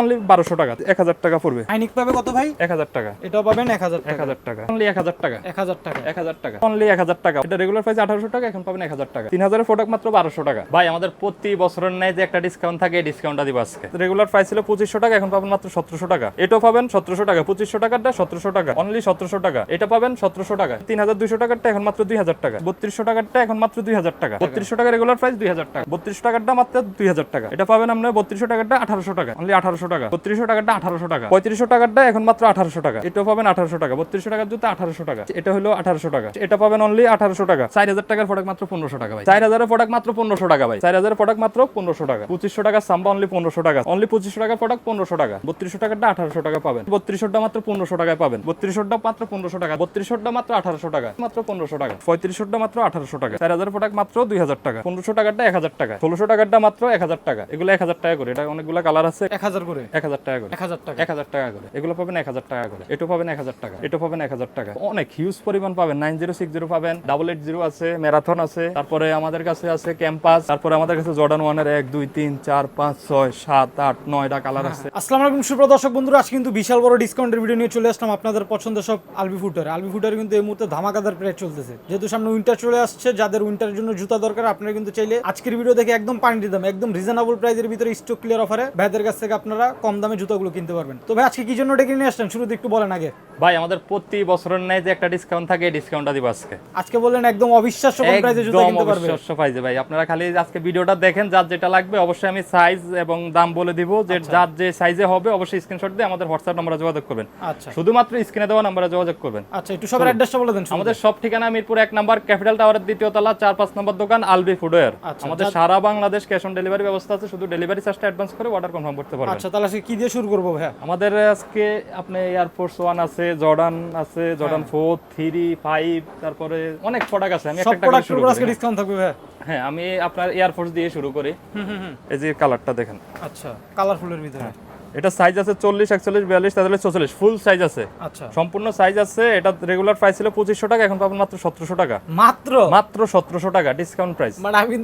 Only বারোশো টাকা এক হাজার টাকা পড়বে হাইনিক পাবে কত ভাই এক হাজার টাকা এটাও পাবেন এক হাজার এক টাকা হাজার টাকা অনলি এক হাজার টাকা এক হাজার টাকা এক হাজার টাকা অনলি এক হাজার টাকা এটা রেগুলার প্রাইস আঠারোশো টাকা এখন পাবেন এক হাজার টাকা তিন হাজারের প্রোডাক্ট মাত্র বারোশো টাকা ভাই আমাদের প্রতি বছরের নেয় যে একটা ডিসকাউন্ট থাকে এই ডিসকাউন্টটা দিব আজকে রেগুলার প্রাইস ছিল পঁচিশশো টাকা এখন পাবেন মাত্র সতেরোশো টাকা এটাও পাবেন সতেরোশো টাকা পঁচিশশো টাকাটা সতেরোশো টাকা অনলি সতেরোশো টাকা এটা পাবেন সতেরোশো টাকা তিন হাজার দুইশো টাকারটা এখন মাত্র দুই হাজার টাকা বত্রিশশো টাকারটা এখন মাত্র দুই হাজার টাকা বত্রিশশো টাকা রেগুলার প্রাইস দুই হাজার টাকা বত্রিশশো টাকারটা মাত্র দুই হাজার টাকা এটা পাবেন আপনার বত্রিশশো টাকারটা আঠারোশো টাকা অনলি আঠারোশো টাকা। বত্রিশশো টাকারটা আঠারোশো টাকা। পঁয়ত্রিশশো টাকারটা এখন মাত্র আঠারোশো টাকা। এটাও পাবেন আঠারোশো টাকা। বত্রিশশো টাকার জুতো আঠারোশো টাকা। এটা হলো আঠারোশো টাকা। এটা পাবেন অনলি আঠারোশো টাকা। চার হাজার টাকার প্রোডাক্ট মাত্র পনেরোশো টাকা ভাই। চার হাজারের প্রোডাক্ট মাত্র পনেরোশো টাকা ভাই। চার হাজারের প্রোডাক্ট মাত্র পনেরোশো টাকা। পঁচিশশো টাকা সাম্বা অনলি পনেরোশো টাকা। অনলি পঁচিশশো টাকার প্রোডাক্ট পনেরোশো টাকা। বত্রিশশো টাকাটা আঠারোশো টাকা পাবেন। বত্রিশশোটা মাত্র পনেরোশো টাকায় পাবেন। বত্রিশশোটা মাত্র পনেরোশো টাকা। বত্রিশশোটা মাত্র আঠারোশো টাকা। মাত্র পনেরোশো টাকা। পঁয়ত্রিশশোটা মাত্র আঠারোশো টাকা। চার হাজার প্রোডাক্ট মাত্র দুই হাজার টাকা। পনেরোশো টাকাটা এক হাজার টাকা। ষোলোশো টাকাটা মাত্র এক হাজার টাকা। এগুলো এক হাজার টাকা করে। এটা অনেকগুলো কালার আছে। এক হাজার করে। এক হাজার টাকা করে। এক হাজার টাকা। এক হাজার টাকা করে। এগুলো পাবেন এক হাজার টাকা করে। এটো পাবেন এক হাজার টাকা। এটো পাবেন এক হাজার টাকা। অনেক হিউজ পরিমাণ পাবেন। নাইন জিরো সিক্স জিরো পাবেন। ডাবল এইট জিরো আছে ম্যারাথন আছে। তারপরে আমাদের কাছে আছে ক্যাম্পাস তারপরে আমাদের কাছে জর্ডান ওয়ানের এক দুই তিন চার পাঁচ ছয় সাত আট নয়টা কালার আছে। আসসালামু আলাইকুম সুপ্রিয় দর্শক বন্ধুরা। আজ কিন্তু বিশাল বড় ডিসকাউন্টের ভিডিও নিয়ে চলে আসলাম আপনাদের পছন্দের সব আলবি ফুটার আলবি ফুটার কিন্তু এই মুহূর্তে ধামাকাদার প্রাইস চলতেছে। যেহেতু সামনে উইন্টার চলে আসছে যাদের উইন্টারের জন্য জুতা দরকার আপনারা কিন্তু চাইলে আজকের ভিডিও দেখে একদম পানির দাম একদম রিজনেবল প্রাইসের ভিতরে স্টক ক্লিয়ার অফারে ভাইদের কাছ থেকে আপনারা কম দামে জুতাগুলো কিনতে পারবেন। তো ভাই আজকে কি জন্য ডেকে নিয়ে আসলেন? শুরুতে একটু বলেন আগে। ভাই আমাদের প্রতি বছরের নেয় যে একটা ডিসকাউন্ট থাকে ডিসকাউন্টটা দিব আজকে। আজকে বললেন একদম অবিশ্বাস্য কম প্রাইসে জুতা কিনতে পারবেন অবিশ্বাস্য পাইছে ভাই। আপনারা খালি আজকে ভিডিওটা দেখেন যার যেটা লাগবে অবশ্যই আমি সাইজ এবং দাম বলে দিব। যে আচ্ছা। যার যে সাইজে হবে অবশ্যই স্ক্রিনশট দিয়ে আমাদের হোয়াটসঅ্যাপ নম্বরে যোগাযোগ করবেন। আচ্ছা। শুধুমাত্র স্ক্রিনে দেওয়া নম্বরে যোগাযোগ করবেন। আচ্ছা একটু সবার অ্যাড্রেসটা বলে দেন আমাদের সব ঠিকানা মিরপুর এক নাম্বার ক্যাপিটাল টাওয়ারের দ্বিতীয় তলা চার পাঁচ নম্বর দোকান আলবি ফুডওয়্যার আচ্ছা, আমাদের সারা বাংলাদেশ ক্যাশ অন ডেলিভারি ব্যবস্থা আছে শুধু ডেলিভারি চার্জটা অ্যাডভান্স করে অর্ডার কনফার্ম করতে পারবেন। আচ্ছা তাহলে আজকে কি দিয়ে শুরু করব ভাইয়া? আমাদের আজকে আপনি এয়ারফোর্স ওয়ান আছে জর্ডান আছে জর্ডান ফোর থ্রি ফাইভ তারপরে অনেক প্রোডাক্ট আছে আমি একটা প্রোডাক্ট শুরু আজকে ডিসকাউন্ট থাকবে ভাইয়া? হ্যাঁ আমি আপনার এয়ারফোর্স দিয়ে শুরু করি। হুম হুম হুম। এই যে কালারটা দেখেন। আচ্ছা কালারফুলের ভিতরে। এটা সাইজ আছে চল্লিশ একচল্লিশ বিয়াল্লিশ তেতাল্লিশ চল্লিশ ফুল সাইজ আছে। আচ্ছা। সম্পূর্ণ সাইজ আছে। এটা রেগুলার প্রাইস ছিল পঁচিশশো টাকা এখন পাবেন মাত্র সতেরোশো টাকা। মাত্র? মাত্র সতেরোশো টাকা ডিসকাউন্ট প্রাইস মানে আমি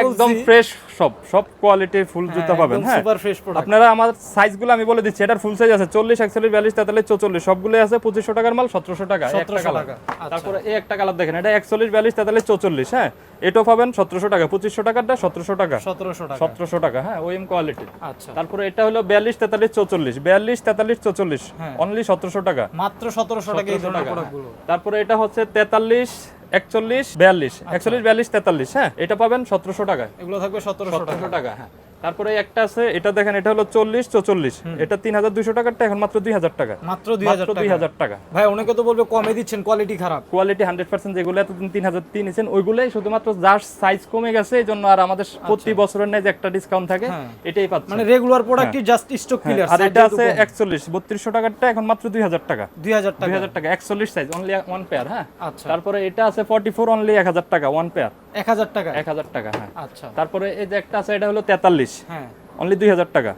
একদম ফ্রেশ সব সব কোয়ালিটির ফুল জুতা পাবেন হ্যাঁ? সুপার ফ্রেশ প্রোডাক্ট আপনারা আমার সাইজগুলো আমি বলে দিচ্ছি এটার ফুল সাইজ আছে। চল্লিশ একচল্লিশ বিয়াল্লিশ তেতাল্লিশ চৌচল্লিশ সবগুলো আছে পঁচিশশো টাকার মাল সতেরোশো টাকা একটা 1700 কালার টাকা, আচ্ছা। তারপরে এই একটা কালার দেখেন এটা একচল্লিশ বিয়াল্লিশ তেতাল্লিশ চৌচল্লিশ হ্যাঁ? এটাও পাবেন সতেরোশো টাকা পঁচিশশো টাকারটা সতেরোশো টাকা। সতেরোশো টাকা। সতেরোশো টাকা হ্যাঁ ওএম কোয়ালিটি। আচ্ছা। তারপরে এটা হলো বিয়াল্লিশ তেতাল্লিশ চৌচল্লিশ। বিয়াল্লিশ তেতাল্লিশ চৌচল্লিশ। হ্যাঁ। অনলি সতেরোশো টাকা। মাত্র সতেরোশো টাকা এই 1700 ধরনের টাকা, তারপরে এটা হচ্ছে তেতাল্লিশ একচল্লিশ বিয়াল্লিশ। একচল্লিশ বিয়াল্লিশ তেতাল্লিশ হ্যাঁ এটা পাবেন সতেরোশো টাকা এগুলো থাকবে সতেরোশো টাকা হ্যাঁ। তারপরে একটা আছে এটা দেখেন এটা হলো চল্লিশ চৌচল্লিশ। এটা তিন হাজার দুইশো টাকারটা এখন মাত্র দুই হাজার টাকা। মাত্র দুই হাজার দুই টাকা। ভাই অনেকে তো বলবে কমে দিচ্ছেন কোয়ালিটি খারাপ। কোয়ালিটি হান্ড্রেড পার্সেন্ট যেগুলো এতদিন তিন হাজার তিন নিয়েছেন ওইগুলোই শুধুমাত্র যার সাইজ কমে গেছে এই জন্য আর আমাদের প্রতি বছরের নেই যে একটা ডিসকাউন্ট থাকে হ্যাঁ। এটাই পাচ্ছে মানে রেগুলার প্রোডাক্টই জাস্ট স্টক ক্লিয়ার আর এটা আছে একচল্লিশ বত্রিশশো টাকারটা এখন মাত্র দুই হাজার টাকা। দুই হাজার দুই টাকা হাজার টাকা একচল্লিশ সাইজ অনলি ওয়ান পেয়ার হ্যাঁ। আচ্ছা। তারপরে এটা আছে ফর্টি ফোর অনলি এক হাজার টাকা ওয়ান পেয়ার এক হাজার টাকা এক হাজার টাকা হ্যাঁ। আচ্ছা। তারপরে এই যে একটা আছে এটা হলো তেতাল্লিশ। হ্যাঁ। অনলি দুই হাজার টাকা।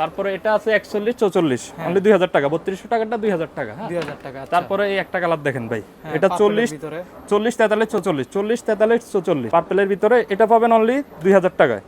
তারপরে এটা আছে 41 44 অনলি 2000 টাকা 3200 টাকাটা 2000 টাকা 2000 টাকা তারপরে এই একটা কালার দেখেন ভাই এটা ভিতরে এটা পাবেন অনলি 2000 টাকায়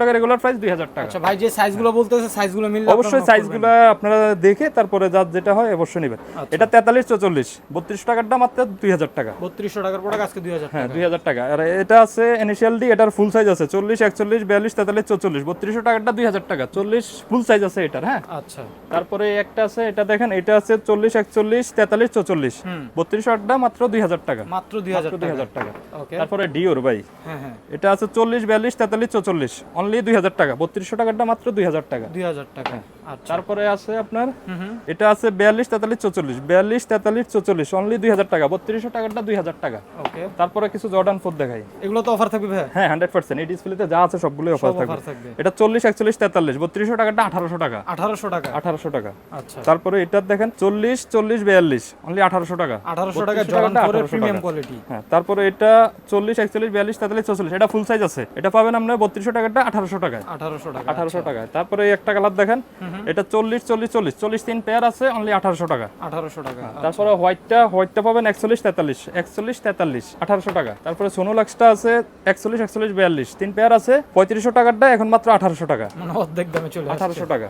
টাকা টাকা রেগুলার প্রাইস 2000 টাকা ভাই যে সাইজগুলো বলতেছে সাইজগুলো মিললে অবশ্যই সাইজগুলো আপনারা দেখে তারপরে যা যেটা হয় অবশ্যই নেবেন এটা 43 44 3200 টাকারটা মাত্র 2000 টাকা 3200 টাকার প্রোডাক্ট আজকে দুই টাকা হ্যাঁ 2000 টাকা আর এটা আছে ইনিশিয়াল ডি এটার ফুল সাইজ আছে 40 41 42 43 44 চল্লিশ বত্রিশশো টাকাটা দুই হাজার টাকা। চল্লিশ ফুল সাইজ আছে এটার হ্যাঁ? আচ্ছা। তারপরে একটা আছে এটা দেখেন এটা আছে চল্লিশ একচল্লিশ তেতাল্লিশ চৌচল্লিশ। বত্রিশশো আটটা মাত্র দুই হাজার টাকা। মাত্র দুই হাজার টাকা। তারপরে ডিওর ভাই। হ্যাঁ, হ্যাঁ। এটা আছে চল্লিশ বিয়াল্লিশ তেতাল্লিশ চৌচল্লিশ। অনলি দুই হাজার টাকা। বত্রিশশো টাকাটা মাত্র দুই হাজার টাকা। দুই হাজার টাকা। আচ্ছা। তারপরে আছে আপনার এটা আছে বিয়াল্লিশ তেতাল্লিশ চৌচল্লিশ। বিয়াল্লিশ তেতাল্লিশ চৌচল্লিশ। অনলি দুই হাজার টাকা। বত্রিশশো টাকাটা দুই হাজার টাকা। তারপরে কিছু জর্ডান ফোর দেখাই। এগুলো তো অফার থাকবে হ্যাঁ হান্ড্রেড পার্সেন্ট এই ডিসপ্লেতে যা আছে সবগুলোই অফার থাকবে। এটা চল্লিশ একচল্লিশ তেতাল্লিশ। বত্রিশশো টাকাটা আঠারোশো টাকা। আঠারোশো টাকা। আঠারোশো টাকা। আচ্ছা। তারপরে এটা দেখেন চল্লিশ চল্লিশ বিয়াল্লিশ। অনলি আঠারোশো টাকা। আঠারোশো টাকা 32 জর্ডান টাকাটা ফোরের 1800 প্রিমিয়াম কোয়ালিটি হ্যাঁ তারপরে এটা চল্লিশ একচল্লিশ বিয়াল্লিশ তেতাল্লিশ চৌচল্লিশ। এটা ফুল সাইজ আছে। এটা পাবেন আপনার বত্রিশশো টাকাটা আঠারোশো টাকায়। আঠারোশো টাকা আঠারোশো টাকায়। তারপরে একটা কালার দেখেন। এটা চল্লিশ চল্লিশ চল্লিশ। চল্লিশ তিন পেয়ার আছে অনলি আঠারোশো টাকা। আঠারোশো টাকা তারপরে হোয়াইটটা হোয়াইটটা পাবেন একচল্লিশ তেতাল্লিশ। একচল্লিশ তেতাল্লিশ আঠারোশো টাকা। তারপরে সোনোলাক্সটা আছে একচল্লিশ একচল্লিশ বিয়াল্লিশ। তিন পেয়ার আছে পঁয়ত্রিশশো টাকারটা এখন মাত্র আঠারোশো টাকা। মানে অর্ধেক দামে চলে আঠারোশো টাকা।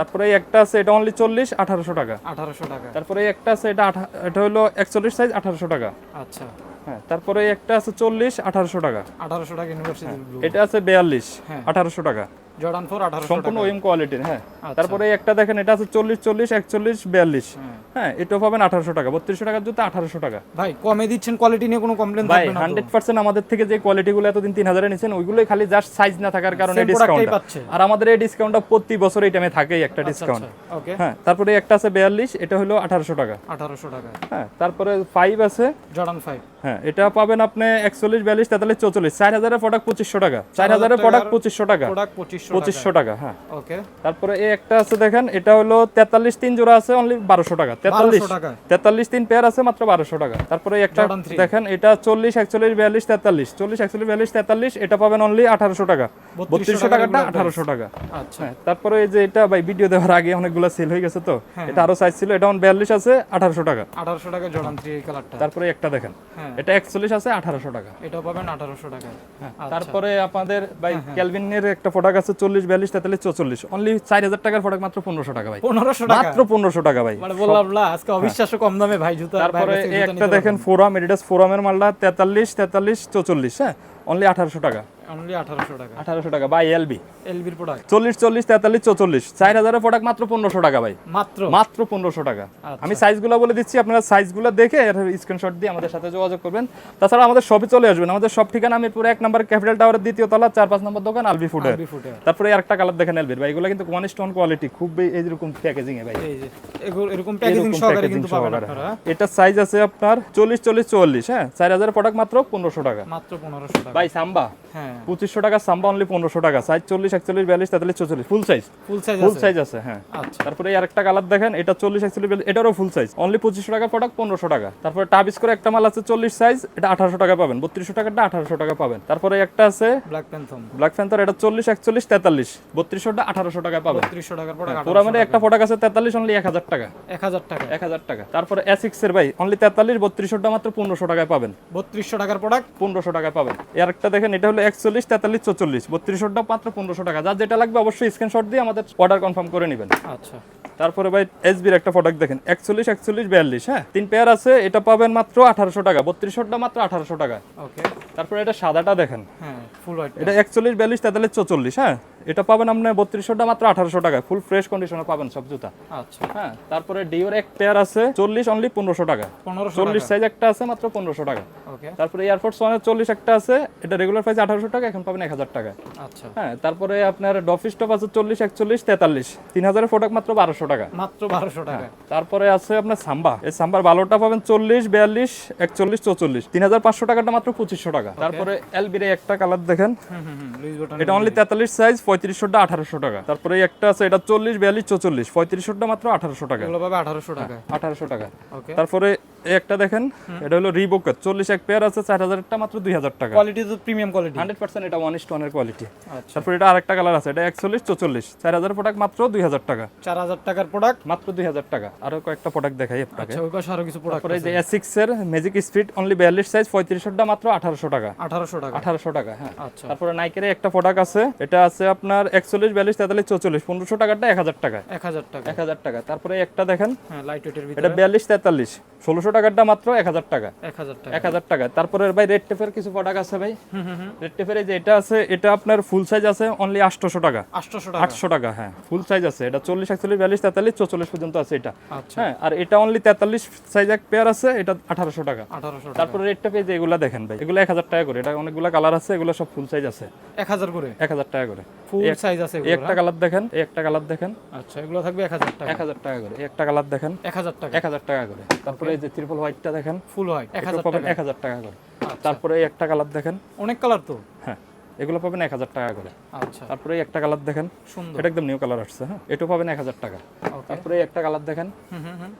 তারপরে একটা আছে এটা অনলি চল্লিশ আঠারোশো টাকা। আঠারোশো টাকা। তারপরে একটা আছে এটা এটা হলো একচল্লিশ সাইজ আঠারোশো টাকা। আচ্ছা। হ্যাঁ তারপরে একটা আছে চল্লিশ আঠারোশো টাকা। আঠারোশো টাকা ইউনিভার্সিটি এটা আছে বিয়াল্লিশ হ্যাঁ। আঠারোশো টাকা। জর্ডান ফোর আঠারোশো সম্পূর্ণ ওয়েম কোয়ালিটির হ্যাঁ। আচ্ছা। তারপরে একটা দেখেন এটা আছে চল্লিশ চল্লিশ একচল্লিশ বিয়াল্লিশ। হ্যাঁ। হ্যাঁ পাবেন আঠারোশো টাকা। বত্রিশশো টাকার জুতো আঠারোশো টাকা। ভাই কমে দিচ্ছেন কোয়ালিটি নিয়ে কোনো কমপ্লেন থাকবে না আমাদের থেকে যে কোয়ালিটিগুলো এতদিন ওইগুলোই খালি জাস্ট সাইজ না থাকার কারণে ডিসকাউন্ট আর আমাদের এই ডিসকাউন্টটা প্রতি বছর এই টাইমে থাকেই একটা ডিসকাউন্ট ওকে হ্যাঁ তারপরে একটা আছে বিয়াল্লিশ এটা হলো আঠারোশো টাকা। আঠারোশো টাকা। হ্যাঁ তারপরে ফাইভ আছে। জর্ডান হ্যাঁ এটা পাবেন আপনি একচল্লিশ বিয়াল্লিশ তেতাল্লিশ চৌচল্লিশ। চার হাজারের প্রোডাক্ট পঁচিশশো টাকা। চার হাজারের প্রোডাক্ট পঁচিশশো টাকা। প্রোডাক্ট পঁচিশশো টাকা। হ্যাঁ। ওকে। তারপরে এই একটা আছে দেখেন এটা হলো তেতাল্লিশ তিন জোড়া আছে অনলি বারোশো টাকা। তেতাল্লিশ তেতাল্লিশ তিন পেয়ার আছে মাত্র বারোশো টাকা। তারপরে একটা দেখেন এটা চল্লিশ একচল্লিশ বিয়াল্লিশ তেতাল্লিশ। চল্লিশ একচল্লিশ বিয়াল্লিশ তেতাল্লিশ এটা পাবেন অনলি আঠারোশো টাকা। বত্রিশশো টাকাটা আঠারোশো। টাকা। আচ্ছা। হ্যাঁ তারপরে এই যে এটা ভাই ভিডিও দেওয়ার আগে অনেকগুলো সেল হয়ে গেছে তো হ্যাঁ। এটা আরও সাইজ ছিল এটা বিয়াল্লিশ আছে আঠারোশো টাকা। আঠারোশো টাকা জর্ডান থ্রি কালারটা তারপরে একটা দেখেন হ্যাঁ। এটা একচল্লিশ আছে আঠারোশো টাকা। এটাও পাবেন আঠারোশো টাকা। আচ্ছা। তারপরে আপনাদের ভাই ক্যালভিনের একটা প্রোডাক্ট আছে চল্লিশ বিয়াল্লিশ তেতাল্লিশ চৌচল্লিশ। অনলি চার হাজার টাকার প্রোডাক্ট মাত্র পনেরোশো টাকা ভাই। পনেরোশো মাত্র পনেরোশো টাকা ভাই। মানে বললাম না আজকে অবিশ্বাস্য কম দামে ভাই জুতো তারপরে একটা দেখেন ফোরাম এডিডাস ফোরামের মালটা তেতাল্লিশ তেতাল্লিশ চৌচল্লিশ হ্যাঁ? অনলি আঠারোশো টাকা। অনলি আঠারোশো টাকা। আঠারোশো টাকা। বাই এলবি এলবির প্রোডাক্ট চল্লিশ চল্লিশ তেতাল্লিশ চৌচল্লিশ। চার হাজারের প্রোডাক্ট মাত্র পনেরোশো টাকা ভাই। মাত্র? মাত্র পনেরোশো টাকা। আমি সাইজগুলো বলে দিচ্ছি আপনারা সাইজগুলো দেখে স্ক্রিনশট দিয়ে আমাদের সাথে যোগাযোগ করবেন। তাছাড়া আমাদের শপে চলে আসবেন। আমাদের সব ঠিকানা আমি পুরো এক নম্বর ক্যাপিটাল টাওয়ারের দ্বিতীয় তলা চার পাঁচ নম্বর দোকান আলবি ফুডের তারপরে একটা কালার দেখেন এলবির ভাই। এগুলো কিন্তু ওয়ান স্টোন কোয়ালিটি খুব এইরকম প্যাকেজিং এ ভাই। এই যে এরকম প্যাকেজিং সহকারে কিন্তু পাবেন আপনারা। এটা সাইজ আছে আপনার চল্লিশ চল্লিশ চুয়াল্লিশ হ্যাঁ? চার হাজার প্রোডাক্ট মাত্র পনেরোশো টাকা। মাত্র পনেরোশো টাকা। ভাই সাম্বা হ্যাঁ। পঁচিশশো টাকা সাম্বা অনলি পনেরোশো টাকা। সাইজ চল্লিশ একচল্লিশ বিয়াল্লিশ তেতাল্লিশ চৌচল্লিশ। Full size full size full size আছে হ্যাঁ। আচ্ছা। তারপরে এই আরেকটা কালার দেখেন এটা চল্লিশ একচল্লিশ এটারও ফুল সাইজ অনলি পঁচিশশো টাকা প্রোডাক্ট পনেরোশো টাকা। তারপরে টাবিস করে একটা মাল আছে চল্লিশ সাইজ এটা আঠারোশো টাকা পাবেন। বত্রিশশো টাকাটা আঠারোশো টাকা পাবেন। তারপরে একটা আছে ব্ল্যাক প্যান্থম ব্ল্যাক ফ্যান্থার এটা চল্লিশ একচল্লিশ তেতাল্লিশ। বত্রিশশোটা আঠারোশো টাকা পাবেন। বত্রিশশো টাকার প্রোডাক্ট পুরামের একটা প্রোডাক্ট আছে তেতাল্লিশ অনলি এক হাজার টাকা। এক হাজার টাকা। এক হাজার টাকা। তারপরে এসিক্স এর ভাই অনলি তেতাল্লিশ বত্রিশশোটা মাত্র পনেরোশো টাকায় পাবেন। বত্রিশশো টাকার প্রোডাক্ট পনেরোশো টাকা পাবেন। এর একটা দেখেন এটা হলো একচল্লিশ তেতাল্লিশ চল্লিশ বত্রিশশোটা মাত্র পনেরোশো টাকা। যা যেটা লাগবে অবশ্যই স্ক্রিনশট দিয়ে আমাদের অর্ডার কনফার্ম করে নেবেন। আচ্ছা। তারপরে ভাই এসবির একটা প্রোডাক্ট দেখেন। একচল্লিশ একচল্লিশ বিয়াল্লিশ হ্যাঁ? তিন পেয়ার আছে এটা পাবেন মাত্র আঠারোশো টাকা। বত্রিশশোটা মাত্র আঠারোশো টাকা। ওকে তারপরে এটা সাদাটা দেখেন। হ্যাঁ ফুল হোয়াইট এটা একচল্লিশ বিয়াল্লিশ তেতাল্লিশ চৌচল্লিশ হ্যাঁ? এটা পাবেন আপনার বত্রিশশোটা মাত্র আঠারোশো টাকা ফুল ফ্রেশ কন্ডিশনে পাবেন সব জুতা। আচ্ছা। হ্যাঁ তারপরে ডিওর এক পেয়ার আছে চল্লিশ অনলি পনেরোশো টাকা। চল্লিশ সাইজ একটা আছে মাত্র পনেরোশো টাকা। তারপরে এয়ারফোর্স ওয়ানের চল্লিশ একটা আছে এটা রেগুলার প্রাইস আঠারোশো টাকা এখন পাবেন এক হাজার টাকা আচ্ছা। হ্যাঁ তারপরে আপনার ডফি স্টপ আছে চল্লিশ একচল্লিশ তেতাল্লিশ। তিন হাজারের প্রোডাক্ট মাত্র বারোশো টাকা। মাত্র বারোশো টাকা। তারপরে আছে আপনার সাম্বা এই সাম্বার ভালোটা পাবেন চল্লিশ বিয়াল্লিশ একচল্লিশ চৌচল্লিশ। তিন হাজার পাঁচশো টাকাটা মাত্র পঁচিশশো টাকা। তারপরে এলবির একটা কালার দেখেন। এটা অনলি তেতাল্লিশ সাইজ পঁয়ত্রিশশোটা আঠারোশো টাকা। তারপরে একটা আছে এটা চল্লিশ বিয়াল্লিশ চৌচল্লিশ। পঁয়ত্রিশশোটা মাত্র আঠারোশো টাকা। আঠারোশো টাকা। আঠারোশো টাকা। তারপরে একটা দেখেন এটা হলো রিবোকের চল্লিশ এক পেয়ার আছে চার হাজারটা মাত্র দুই হাজার টাকা। কোয়ালিটি তো প্রিমিয়াম কোয়ালিটি হান্ড্রেড পার্সেন্ট এটা ওয়ান ইস্ট ওয়ানের কোয়ালিটি আচ্ছা। তারপরে এটা আরেকটা কালার আছে এটা একচল্লিশ চৌচল্লিশ। চার হাজার প্রোডাক্ট মাত্র দুই হাজার টাকা। চার হাজার টাকার প্রোডাক্ট মাত্র দুই হাজার টাকা। আরও কয়েকটা প্রোডাক্ট দেখাই আপনাকে। আচ্ছা ওই পাশে আরও কিছু প্রোডাক্ট তারপরে এই যে এসিক্স এর ম্যাজিক স্পিড অনলি বিয়াল্লিশ সাইজ পঁয়ত্রিশটা মাত্র আঠারোশো টাকা। আঠারোশো টাকা। আঠারোশো টাকা হ্যাঁ। আচ্ছা। তারপরে নাইকের একটা প্রোডাক্ট আছে এটা আছে আপনার একচল্লিশ বিয়াল্লিশ তেতাল্লিশ চৌচল্লিশ। পনেরোশো টাকাটা এক হাজার টাকা। এক হাজার টাকা। এক হাজার টাকা। তারপরে একটা দেখেন হ্যাঁ লাইট ওয়েটের এটা বিয়াল্লিশ তেতাল্লিশ ষোলোশো টাকাটা মাত্র এক হাজার টাকা এক হাজার টাকা তারপরে ভাই রেড টেপের কিছু প্রোডাক্ট আছে ভাই রেড টেপের এই যে এটা আছে এটা আপনার ফুল সাইজ আছে অনলি আটশোশো টাকা আটশো টাকা হ্যাঁ ফুল সাইজ আছে এটা চল্লিশ একচল্লিশ বিয়াল্লিশ তেতাল্লিশ চৌচল্লিশ পর্যন্ত আছে এটা আচ্ছা হ্যাঁ আর এটা অনলি তেতাল্লিশ সাইজ এক পেয়ার আছে এটা আঠারোশো টাকা তারপরে রেড টেপে যে এগুলা দেখেন ভাই এগুলো এক হাজার টাকা করে এটা অনেকগুলো কালার আছে এগুলো সব ফুল সাইজ আছে এক হাজার করে এক হাজার টাকা করে ফুল সাইজ আছে একটা কালার দেখেন একটা কালার দেখেন আচ্ছা এগুলো থাকবে এক হাজার টাকা এক হাজার টাকা করে একটা কালার দেখেন এক হাজার টাকা এক হাজার টাকা করে তারপরে এই যে ত্রিপল হোয়াইটটা দেখেন। ফুল হোয়াইট এক হাজার পাবেন টাকা। এক হাজার টাকা করে। আচ্ছা। তারপরে এই একটা কালার দেখেন। অনেক কালার তো? হ্যাঁ এগুলো পাবেন এক হাজার টাকা করে। আচ্ছা। তারপরে এই একটা কালার দেখেন। সুন্দর। এটা একদম নিউ কালার আসছে হ্যাঁ। এটাও পাবেন এক হাজার টাকা। তারপরে এই একটা কালার দেখেন। হুম হুম হুম।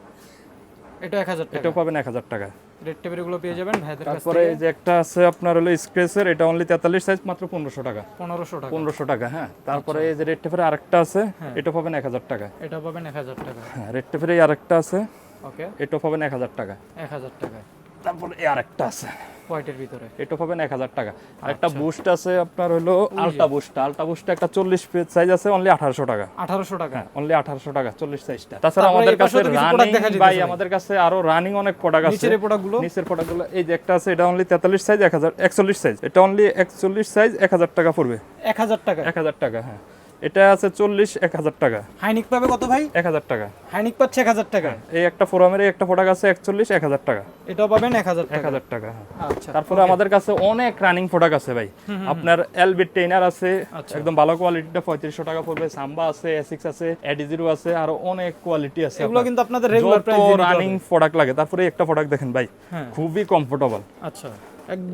এটা এক হাজার টাকা। এটাও পাবেন এক হাজার টাকা। রেড টেপের এগুলো পেয়ে যাবেন ভাইদের কাছ তারপরে এই যে একটা আছে আপনার হলো স্ক্রেচের এটা অনলি তেতাল্লিশ সাইজ মাত্র পনেরোশো টাকা। পনেরোশো টাকা। পনেরোশো টাকা হ্যাঁ। তারপরে এই যে রেড টেপের আরেকটা আছে এটা পাবেন এক হাজার টাকা। এটা পাবেন এক হাজার টাকা। হ্যাঁ রেড টেপের আরেকটা আছে। ওকে। এটাও পাবেন এক হাজার টাকা। এক হাজার টাকা তারপরে এই আরেকটা আছে। হোয়াইটের ভিতরে। এটা পাবেন এক হাজার টাকা। আর একটা বুস্ট আছে আপনার হলো আলটা বুস্ট। আলটা একটা চল্লিশ সাইজ আছে অনলি আঠারোশো টাকা। আঠারোশো টাকা। অনলি আঠারোশো টাকা চল্লিশ সাইজটা তাছাড়া আমাদের কাছে রানিং ভাই। আমাদের কাছে আরও রানিং অনেক প্রোডাক্ট আছে। নিচের প্রোডাক্টগুলো নিচের প্রোডাক্টগুলো এই যে একটা আছে এটা অনলি তেতাল্লিশ সাইজ এক হাজার একচল্লিশ সাইজ এটা অনলি একচল্লিশ সাইজ এক হাজার টাকা পড়বে। এক হাজার টাকা। এক হাজার টাকা হ্যাঁ। এটা আছে চল্লিশ এক হাজার টাকা। হাইনিক পাবে কত ভাই? এক হাজার টাকা। হাইনিক পাচ্ছে এক হাজার টাকা। এই একটা ফোরামের একটা প্রোডাক্ট আছে একচল্লিশ এক হাজার টাকা। এটাও পাবেন এক হাজার এক টাকা। হাজার টাকা হ্যাঁ। আচ্ছা তারপরে আমাদের কাছে অনেক রানিং প্রোডাক্ট আছে ভাই। আপনার এলবি ট্রেনার আছে আচ্ছা। একদম ভালো কোয়ালিটিটা পঁয়ত্রিশশো টাকা পড়বে। সাম্বা আছে এসিক্স আছে এডি জিরো আছে আরও অনেক কোয়ালিটি আছে এগুলো কিন্তু আপনাদের রেগুলার প্রাইস রানিং প্রোডাক্ট লাগে তারপরে একটা প্রোডাক্ট দেখেন ভাই হ্যাঁ। খুবই কমফোর্টেবল আচ্ছা।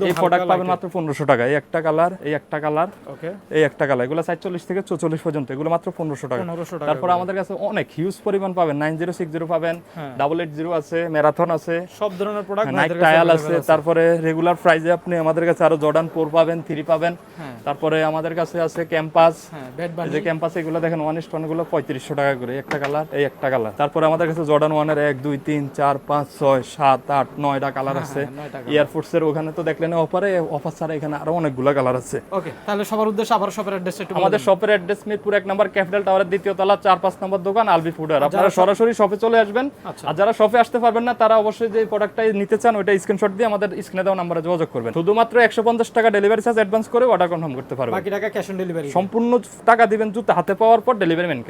এই প্রোডাক্ট পাবেন মাত্র পনেরোশো টাকা। এই একটা কালার এই একটা কালার ওকে এই একটা কালার এগুলো সাতচল্লিশ থেকে চৌচল্লিশ পর্যন্ত। এগুলো মাত্র পনেরোশো টাকা। তারপর আমাদের কাছে অনেক হিউজ পরিমাণ পাবেন। নাইন জিরো সিক্স জিরো পাবেন। হ্যাঁ। ডাবল এইট জিরো আছে ম্যারাথন আছে। সব ধরনের প্রোডাক্ট নাইক টায়াল আছে। তারপরে রেগুলার প্রাইজে আপনি আমাদের কাছে আরও জর্ডান ফোর পাবেন থ্রি পাবেন। হ্যাঁ। তারপরে আমাদের কাছে আছে ক্যাম্পাস হ্যাঁ যে ক্যাম্পাস এগুলো দেখেন ওয়ান ইস্টগুলো পঁয়ত্রিশশো টাকা করে। একটা কালার এই একটা কালার তারপরে আমাদের কাছে জর্ডান ওয়ানের এক দুই তিন চার পাঁচ ছয় সাত আট নয়টা কালার আছে। হ্যাঁ, নয়টা এয়ারফোর্স এর ওখানে তো দেখলেন অফারে অফার ছাড়া এখানে আরও অনেকগুলো কালার আছে। ওকে তাহলে সবার উদ্দেশ্যে আবার শপের অ্যাড্রেসটা একটু আমাদের শপের অ্যাড্রেস মিরপুর এক নম্বর ক্যাপিটাল টাওয়ারের দ্বিতীয় তলা চার পাঁচ নম্বর দোকান আলবি ফুডার আপনারা সরাসরি শপে চলে আসবেন। আচ্ছা। আর যারা শপে আসতে পারবেন না তারা অবশ্যই যে প্রোডাক্টটা নিতে চান ওইটা স্ক্রিনশট দিয়ে আমাদের স্ক্রিনে দেওয়া নাম্বারে যোগাযোগ করবেন। শুধুমাত্র একশো পঞ্চাশ টাকা ডেলিভারি চার্জ অ্যাডভান্স করে অর্ডার কনফার্ম করতে পারবেন। বাকি টাকা ক্যাশ অন ডেলিভারি সম্পূর্ণ টাকা দিবেন জুতা হাতে পাওয়ার পর ডেলিভারি ম্যানকে